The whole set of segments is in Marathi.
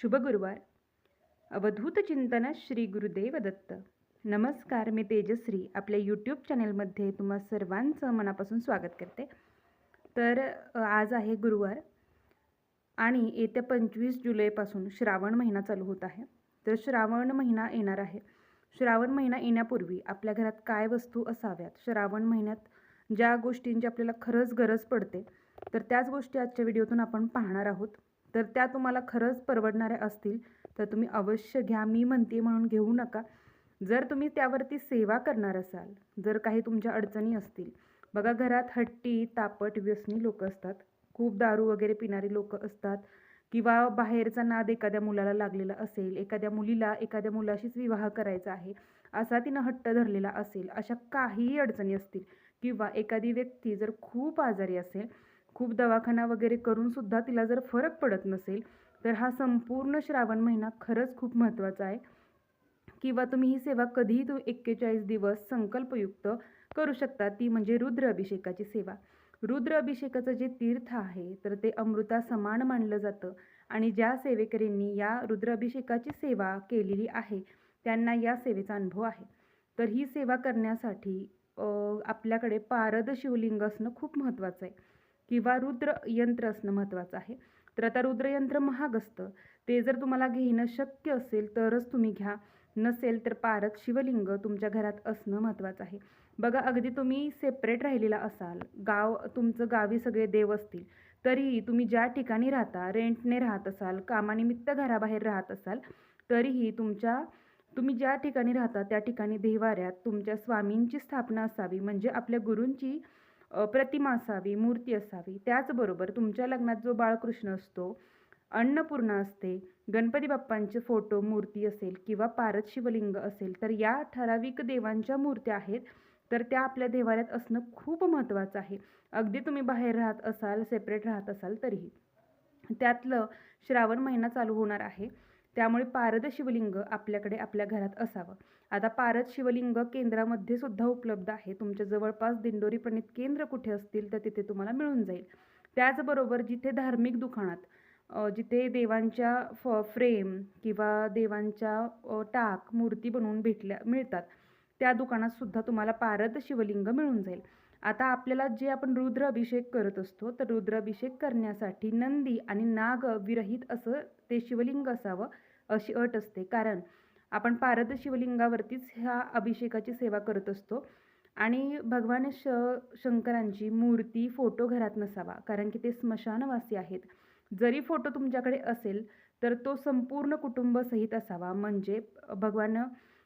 शुभ गुरुवार अवधूत चिंतन श्री गुरुदेव दत्त नमस्कार मी तेजश्री. आपल्या यूट्यूब चॅनलमध्ये तुम्हा सर्वांचं मनापासून स्वागत करते. तर आज आहे गुरुवार आणि येत्या पंचवीस जुलैपासून श्रावण महिना चालू होत आहे. तर श्रावण महिना येणार आहे. श्रावण महिना येण्यापूर्वी आपल्या घरात काय वस्तू असाव्यात? श्रावण महिन्यात ज्या गोष्टींची आपल्याला खरंच गरज पडते तर त्याच गोष्टी आजच्या व्हिडिओतून आपण पाहणार आहोत. तर त्या तुम्हाला खरंच परवडणाऱ्या असतील तर तुम्ही अवश्य घ्या. मी म्हणते म्हणून घेऊ नका. जर तुम्ही त्यावरती सेवा करणार असाल जर काही तुमच्या अडचणी असतील बघा घरात हट्टी तापट व्यसनी लोक असतात. खूप दारू वगैरे पिणारी लोक असतात. किंवा बाहेरचा नाद एखाद्या मुलाला लागलेला असेल एखाद्या मुलीला एखाद्या मुलाशीच विवाह करायचा आहे असा तिनं हट्ट धरलेला असेल अशा काहीही अडचणी असतील किंवा एखादी व्यक्ती जर खूप आजारी असेल खूप दवाखाना वगैरे करून सुद्धा तिला जर फरक पडत नसेल तर हा संपूर्ण श्रावण महिना खरंच खूप महत्त्वाचा आहे. किंवा तुम्ही ही सेवा कधीही तू एक्केचाळीस दिवस संकल्पयुक्त करू शकता ती म्हणजे रुद्र अभिषेकाची सेवा. रुद्र अभिषेकाचं जे तीर्थ आहे तर ते अमृता समान मानलं जातं. आणि ज्या सेवेकरींनी या रुद्र अभिषेकाची सेवा केलेली आहे त्यांना या सेवेचा अनुभव आहे. तर ही सेवा करण्यासाठी आपल्याकडे पारद शिवलिंग असणं खूप महत्त्वाचं आहे. किंवा रुद्र यंत्र असणं महत्त्वाचं आहे. तर आता रुद्रयंत्र महाग असतं. ते जर तुम्हाला घेणं शक्य असेल तरच तुम्ही घ्या. नसेल तर पारक शिवलिंग तुमच्या घरात असणं महत्त्वाचं आहे. बघा अगदी तुम्ही सेपरेट राहिलेला असाल गाव तुमचं गावी सगळे देव असतील तरीही तुम्ही ज्या ठिकाणी राहता रेंटने राहत असाल कामानिमित्त घराबाहेर राहत असाल तरीही तुमच्या तुम्ही ज्या ठिकाणी राहता त्या ठिकाणी देवाऱ्यात तुमच्या स्वामींची स्थापना असावी. म्हणजे आपल्या गुरूंची प्रतिमा असावी मूर्ती असावी त्याचबरोबर तुमच्या लग्नात जो बाळकृष्ण असतो अन्नपूर्णा असते गणपती बाप्पांचे फोटो मूर्ती असेल किंवा पारद शिवलिंग असेल तर या ठराविक देवांच्या मूर्त्या आहेत तर त्या आपल्या देवाऱ्यात असणं खूप महत्त्वाचं आहे. अगदी तुम्ही बाहेर राहत असाल सेपरेट राहत असाल तरीही. त्यातलं श्रावण महिना चालू होणार आहे. त्यामुळे पारद शिवलिंग आपल्याकडे आपल्या घरात असावं. आता पारद शिवलिंग केंद्रामध्ये सुद्धा उपलब्ध आहे. तुमच्या जवळपास दिंडोरी प्रणित केंद्र कुठे असतील तर तिथे तुम्हाला मिळून जाईल. त्याचबरोबर जिथे धार्मिक दुकानात जिथे देवांच्या फ फ्रेम किंवा देवांच्या टाक मूर्ती बनवून भेटल्या मिळतात त्या दुकानात सुद्धा तुम्हाला पारद शिवलिंग मिळून जाईल. आता आपल्याला जे आपण रुद्र अभिषेक करत असतो तर रुद्र अभिषेक करण्यासाठी नंदी आणि नाग विरहित असं ते शिवलिंग असावं. अशी अट असते. कारण आपण पारद शिवलिंगावरतीच ह्या अभिषेकाची सेवा करत असतो आणि भगवान श शंकरांची मूर्ती फोटो घरात नसावा. कारण की ते स्मशानवासी आहेत. जरी फोटो तुमच्याकडे असेल तर तो संपूर्ण कुटुंबसहित असावा. म्हणजे भगवान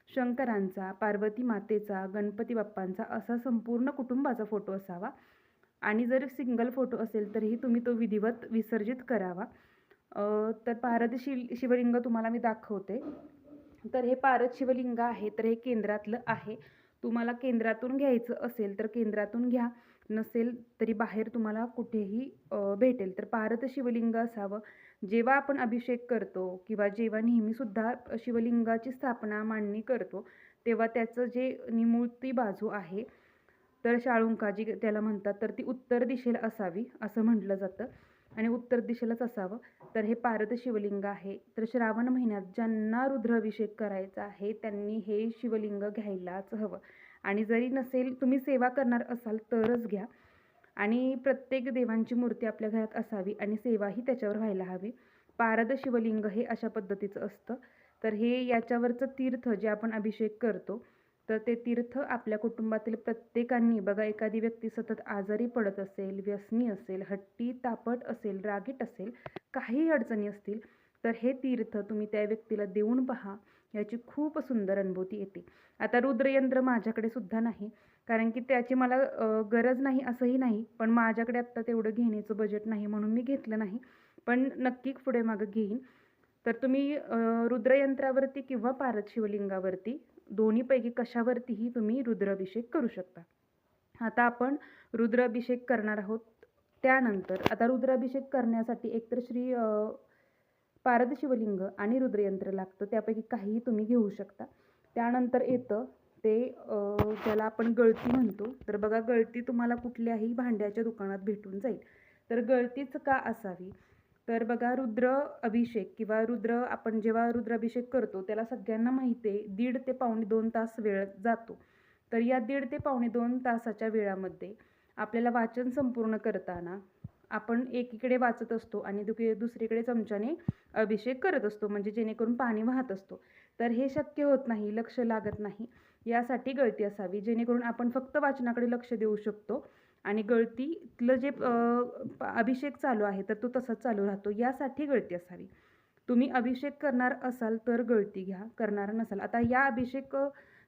शंकरांचा पार्वती मातेचा गणपती बाप्पांचा असा संपूर्ण कुटुंबाचा फोटो असावा. आणि जर सिंगल फोटो असेल तरीही तुम्ही तो विधिवत विसर्जित करावा. तर पारद शिव शिवलिंग तुम्हाला मी दाखवते. तर हे पारद शिवलिंग आहे तर हे केंद्रातलं आहे. तुम्हाला केंद्रातून घ्यायचं असेल तर केंद्रातून घ्या. नसेल तरी बाहेर तुम्हाला कुठेही भेटेल. तर पारद शिवलिंग असावं. जेव्हा आपण अभिषेक करतो किंवा जेव्हा नेहमीसुद्धा शिवलिंगाची स्थापना मांडणी करतो तेव्हा त्याचं जे निमुळती बाजू आहे तर शाळुंका जी त्याला म्हणतात तर ती उत्तर दिशेला असावी असं म्हटलं जातं. आणि उत्तर दिशेलाच असावं. तर हे पारद शिवलिंग आहे. तर श्रावण महिन्यात ज्यांना रुद्राभिषेक करायचा आहे त्यांनी हे शिवलिंग घ्यायलाच हवं. आणि जरी नसेल तुम्ही सेवा करणार असाल तरच घ्या. आणि प्रत्येक देवांची मूर्ती आपल्या घरात असावी आणि सेवाही त्याच्यावर व्हायला हवी. पारद शिवलिंग हे अशा पद्धतीचं असतं. तर हे याच्यावरचं तीर्थ जे आपण अभिषेक करतो तर ते तीर्थ आपल्या कुटुंबातील प्रत्येकांनी बघा एखादी व्यक्ती सतत आजारी पडत असेल व्यसनी असेल हट्टी तापट असेल रागीट असेल काही अडचणी असतील तर हे तीर्थ तुम्ही त्या व्यक्तीला देऊन पहा याची खूप सुंदर अनुभूती येते. आता रुद्रयंत्र माझ्याकडे सुद्धा नाही कारण की त्याची मला गरज नाही असंही नाही पण माझ्याकडे आत्ता तेवढं घेण्याचं बजेट नाही म्हणून मी घेतलं नाही पण नक्की पुढे मागं घेईन. तर तुम्ही रुद्रयंत्रावरती किंवा पारद शिवलिंगावरती दोन्हीपैकी कशावरतीही तुम्ही रुद्राभिषेक करू शकता. आता आपण रुद्राभिषेक करणार आहोत त्यानंतर. आता रुद्राभिषेक करण्यासाठी एकतर श्री पारद शिवलिंग आणि रुद्रयंत्र लागतं त्यापैकी काहीही तुम्ही घेऊ शकता. त्यानंतर येतं ते ज्याला आपण गळती म्हणतो. तर बघा गळती तुम्हाला कुठल्याही भांड्याच्या दुकानात भेटून जाईल. तर गळतीच का असावी? तर बघा रुद्र अभिषेक किंवा रुद्र आपण जेव्हा रुद्राभिषेक करतो त्याला सगळ्यांना माहिती आहे दीड ते पावणे दोन तास वेळ जातो. तर या दीड ते पावणे दोन तासाच्या वेळामध्ये आपल्याला वाचन संपूर्ण करताना आपण एकीकडे वाचत असतो आणि दुकी दुसरीकडे चमच्याने अभिषेक करत असतो म्हणजे जेणेकरून पाणी वाहत असतो. तर हे शक्य होत नाही लक्ष लागत नाही. यासाठी गळती असावी जेणेकरून आपण फक्त वाचनाकडे लक्ष देऊ शकतो. आणि गळतीतलं जे अभिषेक चालू आहे तर तो तसाच चालू राहतो. यासाठी गळती असावी. तुम्ही अभिषेक करणार असाल तर गळती घ्या. करणार नसाल. आता या अभिषेक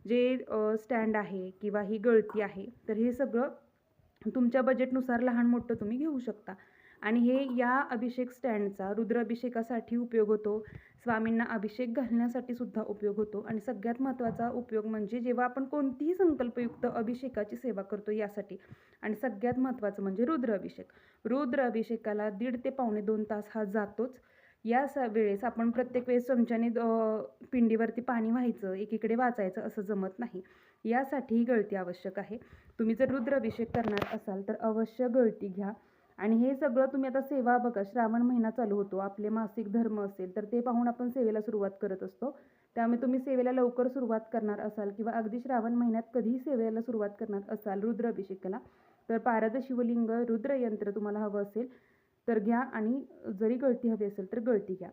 जे स्टँड आहे किंवा ही गळती आहे तर हे सगळं तुमच्या बजेटनुसार लहान मोठं तुम्ही घेऊ शकता. आणि हे या अभिषेक स्टँडचा रुद्र अभिषेकासाठी उपयोग होतो. स्वामींना अभिषेक घालण्यासाठी सुद्धा उपयोग होतो. आणि सगळ्यात महत्त्वाचा उपयोग म्हणजे जेव्हा आपण कोणतीही संकल्पयुक्त अभिषेकाची सेवा करतो यासाठी. आणि सगळ्यात महत्त्वाचं म्हणजे रुद्र अभिषेक रुद्र अभिषेकाला दीड ते पावणे दोन तास हा जातोच. या स वेळेस आपण प्रत्येक वेळेस चमच्याने पिंडीवरती पाणी व्हायचं एकीकडे वाचायचं असं जमत नाही. यासाठी ही गळती आवश्यक आहे. तुम्ही जर रुद्र अभिषेक करणार असाल तर अवश्य गळती घ्या. आणि हे सगळं तुम्ही आता सेवा बघा श्रावण महिना चालू होतो आपले मासिक धर्म असेल तर ते पाहून आपण सेवेला सुरुवात करत असतो. त्यामुळे तुम्ही सेवेला लवकर सुरुवात करणार असाल किंवा अगदी श्रावण महिन्यात कधीही सेवेला सुरुवात करणार असाल रुद्राभिषेकाला तर पारद शिवलिंग रुद्र यंत्र तुम्हाला हवं असेल तर घ्या आणि जरी गळती हवी असेल तर गळती घ्या.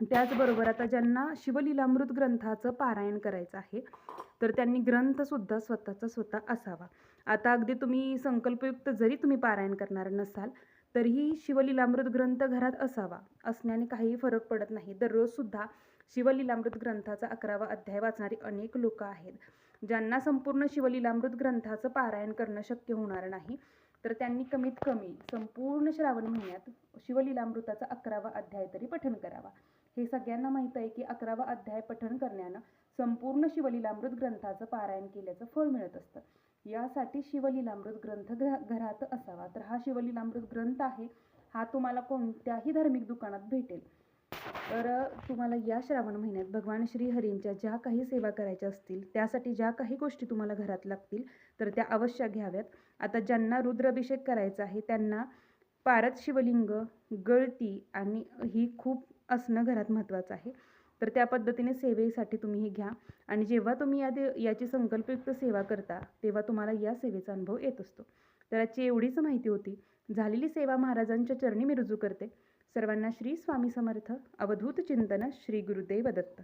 त्याचबरोबर आता ज्यांना शिवलीलामृत ग्रंथाचं पारायण करायचं आहे तर त्यांनी ग्रंथसुद्धा स्वतःचा स्वतः असावा. आता अगदी तुम्ही संकल्पयुक्त जरी तुम्ही पारायण करणार नसाल तरीही शिवलीलामृत ग्रंथ घरात असावा असण्याने काहीही फरक पडत नाही. दररोजसुद्धा शिवलीलामृत ग्रंथाचा अकरावा अध्याय वाचणारी अनेक लोक आहेत. ज्यांना संपूर्ण शिवलीलामृत ग्रंथाचं पारायण करणं शक्य होणार नाही तर त्यांनी कमीत कमी संपूर्ण श्रावण महिन्यात शिवलीलामृताचा अकरावा अध्याय तरी पठण करावा. हे सगळ्यांना माहीत आहे की अकरावा अध्याय पठण करण्यानं संपूर्ण शिवलीलामृत ग्रंथाचं पारायण केल्याचं फळ मिळत असतं. यासाठी शिवलीलामृत ग्रंथ घरा घरात असावा. तर हा शिवलीलामृत ग्रंथ आहे हा तुम्हाला कोणत्याही धार्मिक दुकानात भेटेल. तर तुम्हाला या श्रावण महिन्यात भगवान श्रीहरींच्या ज्या काही सेवा करायच्या असतील त्यासाठी ज्या काही गोष्टी तुम्हाला घरात लागतील तर त्या अवश्य घ्याव्यात. आता ज्यांना रुद्राभिषेक करायचा आहे त्यांना पारद शिवलिंग गळती आणि ही खूप असणं घरात महत्त्वाचं आहे. तर त्या पद्धतीने सेवेसाठी तुम्ही हे घ्या. आणि जेव्हा तुम्ही या दे याची संकल्पयुक्त सेवा करता तेव्हा तुम्हाला या सेवेचा अनुभव येत असतो. तर याची एवढीच माहिती होती. झालेली सेवा महाराजांच्या चरणी मी रुजू करते. सर्वांना श्री स्वामी समर्थ. अवधूत चिंतन श्री गुरुदेव दत्त.